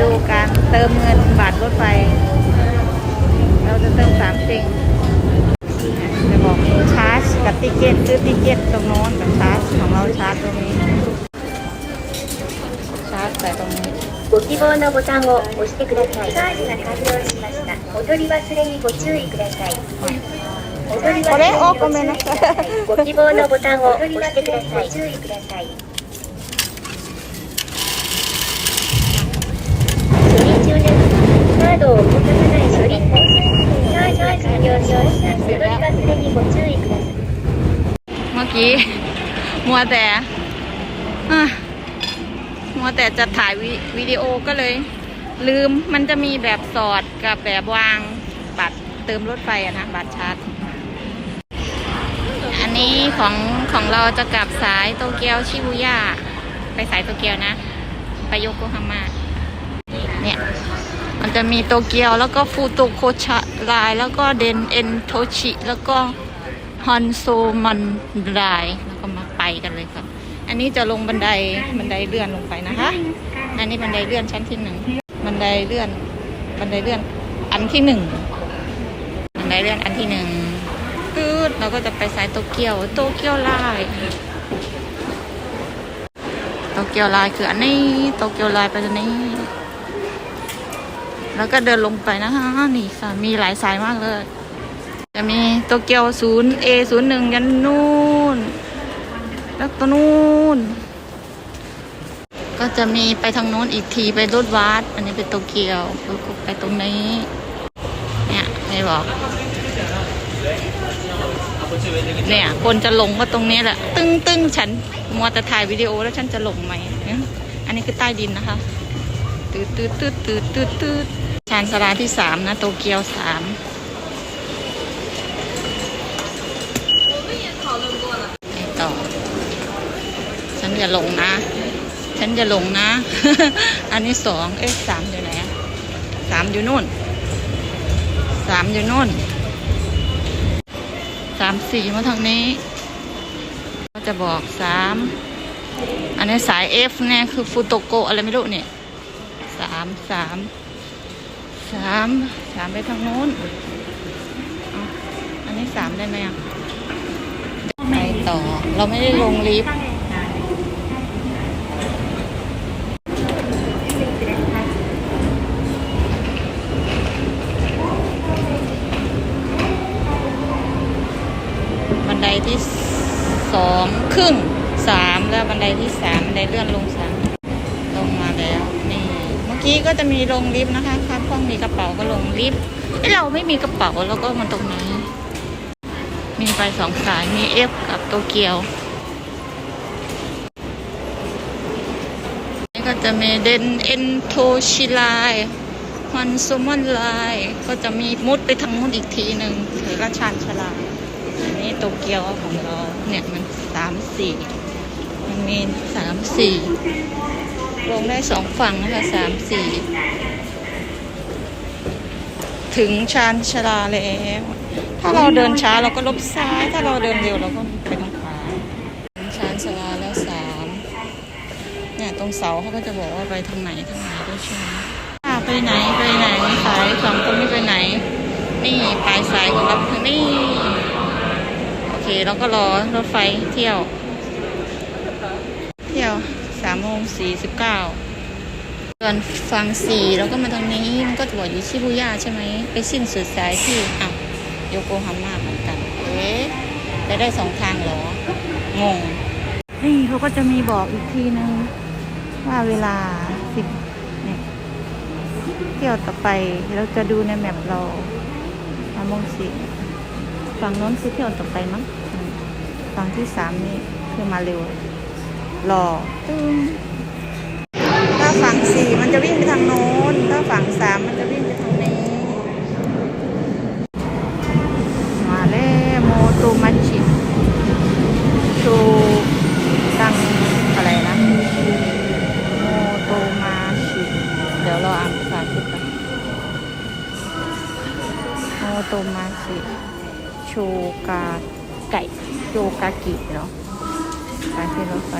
ดูการเติมเงินบัตรรถไฟ เราจะเติมสามจริงจะบอกชาร์จกับติเกตซื้อติเกตตรงโน้นกับชาร์จของเราชาร์จตรงนี้ ชาร์จใส่ตรงนี้ ご希望のボタンを押してください。チャージが完了しました。お取り忘れにご注意ください。お取り忘れにご注意ください。ご希望のボタンを押してください。ご注意ください。 เมื่อกี้ มัวแต่มัวแต่จะถ่ายวิวิดีโอก็เลย ลืมมันจะมีแบบสอดกับแบบวางบัตรเติมรถไฟอะนะ บัตรชาร์จอันนี้ของของเราจะกลับสายโตเกียวชิบุย่าไปสายโตเกียวนะไปโยโกฮาม่าเนี่ยมันจะมีโตเกียวแล้วก็ฟูโตโคชะไลแล้วก็เดนเอ็นโทชิแล้วก็ ฮอนโซมันไดแล้วก็มาไปกันเลยค่ะ อันนี้จะลงบันไดบันไดเลื่อนลงไปนะคะ อันนี้บันไดเลื่อนชั้นที่หนึ่งบันไดเลื่อนบันไดเลื่อนอันที่หนึ่งบันไดเลื่อนอันที่หนึ่งปื๊ดเราก็จะไปสายโตเกียวโตเกียวไลน์โตเกียวไลน์คืออันนี้โตเกียวไลน์ไปตรงนี้แล้วก็เดินลงไปนะคะนี่ค่ะมีหลายสายมากเลย จะมีโตเกียวศูนย์ A ศูนย์หนึ่งยันนู่น แล้วก็นู่น ก็จะมีไปทางโน้นอีกทีไปรถวัด อันนี้เป็นโตเกียวแล้วก็ไปตรงนี้ เนี่ยไม่บอก เนี่ย คนจะหลงก็ตรงนี้แหละ ตึ้งตึ้งฉันมัวแต่ถ่ายวิดีโอแล้วฉันจะหลงไหม อันนี้คือใต้ดินนะคะตืดตืดตืดตืดตืดตืดชานสลาที่สามนะ โตเกียวสาม ไปต่อ ฉัน อย่าหลงนะ ฉันอย่าหลงนะ อันนี้สองเอ๊ะสามอยู่ไหนสามอยู่นู่นสามอยู่นู่นสามสี่มาทางนี้ ก็จะบอกสามอันนี้สาย F เนี่ยคือฟูโตโกอะไรไม่รู้เนี่ยสามสามสามสามไปทางนู้นอาอันนี้สามได้ไหมอะไปต่อ เราไม่ได้ลงลิฟต์บันได ที่สองครึ่งสามแล้วบันไดที่สามบันไดเลื่อนลงสามลงมาแล้วนี่เมื่อกี้ก็จะมีลงลิฟต์นะคะครับห้องมีกระเป๋าก็ลงลิฟต์เอ้ยเราไม่มีกระเป๋าแล้วก็มาตรงนี้ มีไปสองสายมีเอฟกับโตเกียวนี่ก็จะมีเดนเอ็นโทชิไลฮอนโซมอนไลก็จะมีมุดไปทางมุดอีกทีหนึ่งถือราชานชลา โตเกียวของเราเนี่ยมันสามสี่มันมีสามสี่ลงได้สองฝั่งนะคะสามสี่ถึงชานชลาแล้ว ถ้าเราเดินช้าเราก็ลบซ้าย ถ้าเราเดินเร็วเราก็ไปทางขวาถึงชานชลาแล้วสามเนี่ยตรงเสาเขาก็จะบอกว่าไปทางไหนทางไหนด้วยใช่ไหมอ่าไปไหนไปไหนสายสองคนนี้ไปไหน นี่ปลายสายของเราคือนี่ โอเคเราก็รอรถไฟเที่ยว เที่ยวสามโมงสี่สิบเก้าส่วนฝั่งสี่เราก็มาทางนี้มันก็จะบอกอยู่ชิบูย่าใช่ไหมไปสิ้นสุดสายที่อะโยโกฮาม่าเหมือนกัน เอ๊ะไปได้สองทางเหรอ งง นี่เขาก็จะมีบอกอีกทีนึง ว่าเวลาสิบเนี่ยเที่ยวต่อไปเราจะดูในแมปเราสามโมงสี่ ฝั่งโน้นคือเที่ยวต่อไปมั้งฝั่งที่สามนี่คือมาเร็วรอตึ้งถ้าฝั่งสี่มันจะวิ่งไปทางโน้น ถ้าฝั่งสามมันจะวิ่งไปทางนี้ มาแล้วโมโตมัชิโชตังอะไรนะ โมโตมาชิเดี๋ยวเราอ่านภาษาอังกฤษกันโมโตมาชิ โชกาไก่โชกากิเนาะไปที่รถไฟ